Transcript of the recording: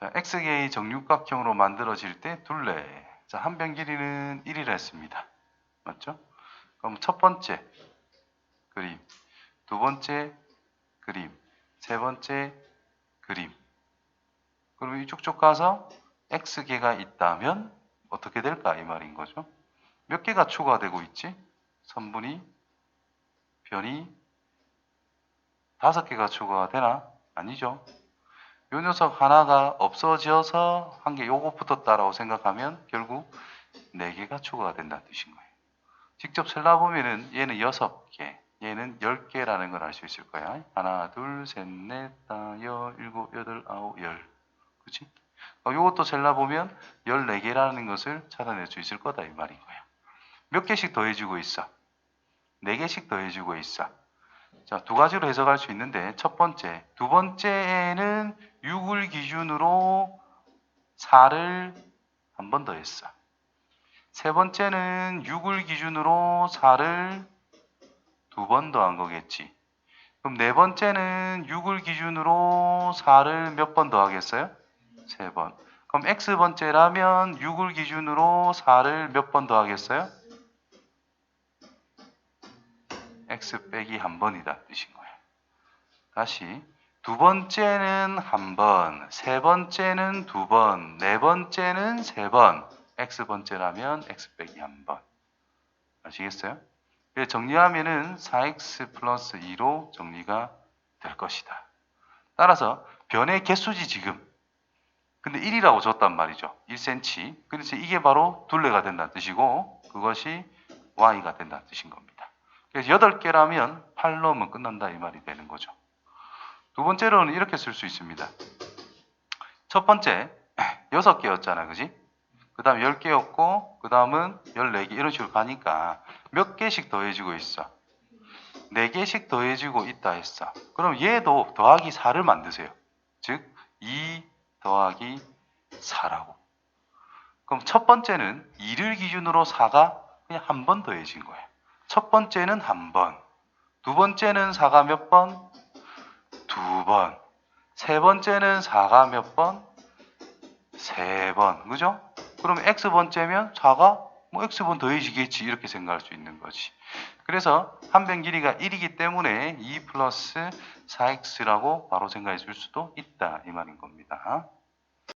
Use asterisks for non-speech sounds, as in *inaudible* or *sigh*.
자, x개의 정육각형으로 만들어질 때 둘레. 자, 한 변 길이는 1이라 했습니다. 맞죠? 그럼 첫 번째 그림, 두 번째 그림, 세 번째 그림. 그럼 이 쭉쭉 가서 x개가 있다면 어떻게 될까 이 말인 거죠. 몇 개가 추가되고 있지? 선분이 변이 다섯 개가 추가가 되나? 아니죠. 요 녀석 하나가 없어져서 한 개 요거 붙었다라고 생각하면 결국 네 개가 추가가 된다는 뜻인 거예요. 직접 sel라 보면은 얘는 여섯 개, 얘는 열 개라는 걸 알 수 있을 거야. 하나, 둘, 셋, 넷, 다, 여, 일곱, 여덟, 아홉, 열. 그치? 어, 요것도 sel라 보면 열네 개라는 것을 찾아낼 수 있을 거다 이 말인 거야. 몇 개씩 더해지고 있어? 네 개씩 더해지고 있어. 자, 두 가지로 해석할 수 있는데 첫 번째, 두 번째에는 6을 기준으로 4를 한 번 더했어. 세 번째는 6을 기준으로 4를 두 번 더 한 거겠지. 그럼 네 번째는 6을 기준으로 4를 몇 번 더 하겠어요? 세 번. 그럼 x 번째라면 6을 기준으로 4를 몇 번 더 하겠어요? X 빼기 한 번이다 뜻인 거예요. 다시 두 번째는 한 번, 세 번째는 두 번, 네 번째는 세 번. x 번째라면 x 빼기 한 번. 아시겠어요? 정리하면은 4x 플러스 2로 정리가 될 것이다. 따라서 변의 개수지 지금. 근데 1이라고 줬단 말이죠. 1cm. 그래서 이게 바로 둘레가 된다는 뜻이고 그것이 y가 된다는 뜻인 겁니다. 그래서 8개라면 8 넣으면 끝난다 이 말이 되는 거죠. 두 번째로는 이렇게 쓸 수 있습니다. 첫 번째 *clears throat* 6개였잖아. 그지? 그 다음 10개였고 그 다음은 14개 이런 식으로 가니까 몇 개씩 더해지고 있어. 4개씩 더해지고 있다 했어. 그럼 얘도 더하기 4를 만드세요. 즉, 2 더하기 4라고. 그럼 첫 번째는 2를 기준으로 4가 그냥 한 번 더해진 거예요. 첫 번째는 한 번. 두 번째는 4가 몇 번? 두 번. 세 번째는 4가 몇 번? 세 번. 그죠? 그럼 x번째면 4가 뭐 x번 더해지겠지 이렇게 생각할 수 있는 거지. 그래서 한 변 길이가 1이기 때문에 2 플러스 4x라고 바로 생각해 줄 수도 있다 이 말인 겁니다.